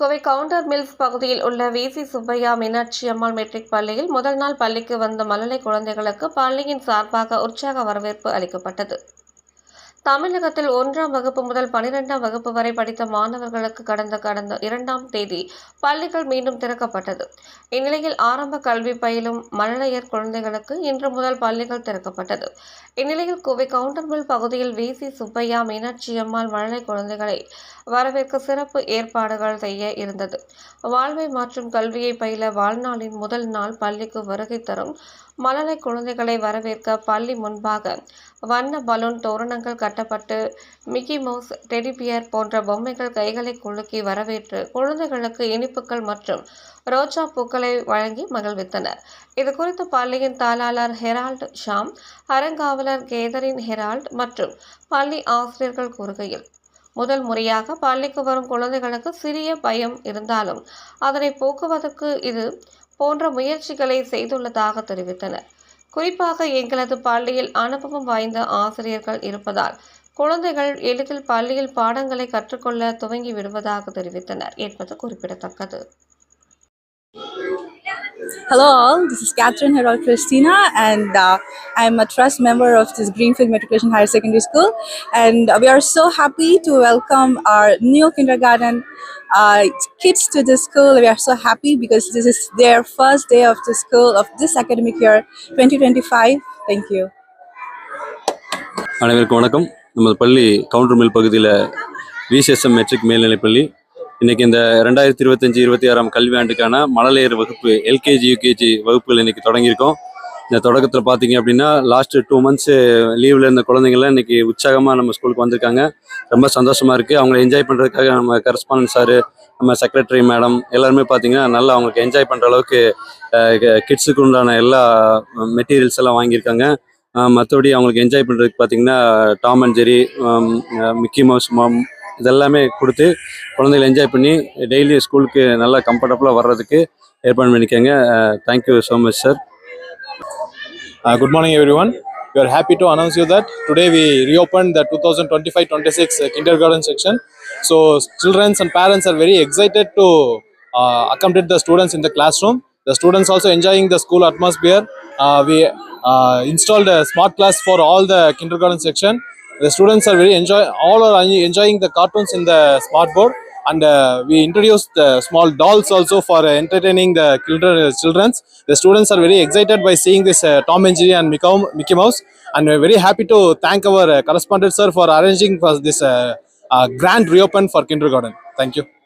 Kovai counter mills பகுதியில் உள்ள V C Subbaiah Meenakshi Ammal matric பள்ளியில் முதல் நாள் பள்ளிக்கு வந்த மழலை குழந்தைகளுக்கு பள்ளியின் சார்பாக உற்சாக வரவேற்பு அளிக்கப்பட்டது. தமிழகத்தில் ஒன்றாம் வகுப்பு முதல் பனிரெண்டாம் வகுப்பு வரை படித்த மாணவர்களுக்கு கடந்த கடந்த இரண்டாம் தேதி பள்ளிகள் மீண்டும் திறக்கப்பட்டது. இந்நிலையில் ஆரம்ப கல்வி பயிலும் மழலையர் குழந்தைகளுக்கு இன்று முதல் பள்ளிகள் திறக்கப்பட்டது. இந்நிலையில் கோவை கவுண்டர்மில் பகுதியில் விசி சுப்பையா மீனாட்சி அம்மாள் மழலை குழந்தைகளை வரவேற்க சிறப்பு ஏற்பாடுகள் செய்ய இருந்தது. வாழ்வை மாற்றும் கல்வியை பயில வாழ்நாளின் முதல் நாள் பள்ளிக்கு வருகை தரும் மழலை குழந்தைகளை வரவேற்க பள்ளி முன்பாக வண்ண பலூன் தோரணங்கள் கட்டப்பட்டு மிக்கி மவுஸ் டெடிபியர் போன்ற பொம்மைகள் கைகளை குலுக்கி வரவேற்று குழந்தைகளுக்கு இனிப்புகள் மற்றும் ரோஜா பூக்களை வழங்கி மகிழ்வித்தனர். இது குறித்து பள்ளியின் தாளாளர் ஹெரால்ட் ஷாம் அறங்காவலர் கேதரின் ஹெரால்ட் மற்றும் பள்ளி ஆசிரியர்கள் கூறுகையில் முதல் முறையாக பள்ளிக்கு வரும் குழந்தைகளுக்கு சிறிய பயம் இருந்தாலும் அதனை போக்குவதற்கு இது போன்ற முயற்சிகளை செய்துள்ளதாக தெரிவித்தனர். குறிப்பாக எங்களது பள்ளியில் அனுபவம் வாய்ந்த ஆசிரியர்கள் இருப்பதால் குழந்தைகள் எளிதில் பள்ளியில் பாடங்களை கற்றுக்கொள்ள துவங்கி விடுவதாக தெரிவித்தனர் என்பது குறிப்பிடத்தக்கது. Hello all, this is Catherine Herald Christina and uh, I'm a trust member of this Greenfield Matriculation Higher Secondary School and we are so happy to welcome our new kindergarten uh, kids to the school. We are so happy because this is their first day of the school of this academic year 2025. Thank you. அனைவருக்கும் வணக்கம் நமது பள்ளி counter mill பகுதியில் விசிஎஸ்எம் matric மேல்நிலைப் பள்ளி இன்னைக்கு இந்த ரெண்டாயிரத்தி இருபத்தஞ்சி இருபத்தி ஆறாம் கல்வியாண்டுக்கான மழலையர் வகுப்பு எல்கேஜி யூகேஜி வகுப்புகள் இன்னைக்கு தொடங்கியிருக்கோம். இந்த தொடக்கத்தில் பார்த்தீங்க அப்படின்னா லாஸ்ட் டூ மந்த்ஸ் லீவில் இருந்த குழந்தைங்கள்லாம் இன்னைக்கு உற்சாகமாக நம்ம ஸ்கூலுக்கு வந்திருக்காங்க. ரொம்ப சந்தோஷமாக இருக்கு. அவங்கள என்ஜாய் பண்ணுறதுக்காக நம்ம கரஸ்பாண்டன்ட் சார் நம்ம செக்ரட்டரி மேடம் எல்லாருமே பார்த்தீங்கன்னா நல்லா அவங்களுக்கு என்ஜாய் பண்ணுற அளவுக்கு கிட்ஸுக்கு உண்டான எல்லா மெட்டீரியல்ஸ் எல்லாம் வாங்கியிருக்காங்க. மற்றபடி அவங்களுக்கு என்ஜாய் பண்ணுறதுக்கு பார்த்தீங்கன்னா Tom and Jerry Mickey Mouse மாம் இதெல்லாமே கொடுத்து குழந்தைகளை என்ஜாய் பண்ணி டெய்லி ஸ்கூலுக்கு நல்லா கம்ஃபர்டபுளாக வர்றதுக்கு ஏற்பாடு பண்ணிக்கோங்க thank you so much sir Uh, good morning, everyone. We are happy to announce you that today we reopened the 2025-26 uh, kindergarten section. So, children and parents are very excited to uh, accompany the students in the classroom. The students also enjoying the school atmosphere. Uh, we uh, installed a smart class for all the kindergarten section. The students are very enjoy. All are enjoying the cartoons in the smart board. And uh, we introduced the small dolls also for uh, entertaining the children. children's. The students are very excited by seeing this uh, Tom and Jerry and Mickey Mickey Mouse. And we're very happy to thank our uh, correspondent sir for arranging for this uh, uh, grand reopen for kindergarten. Thank you.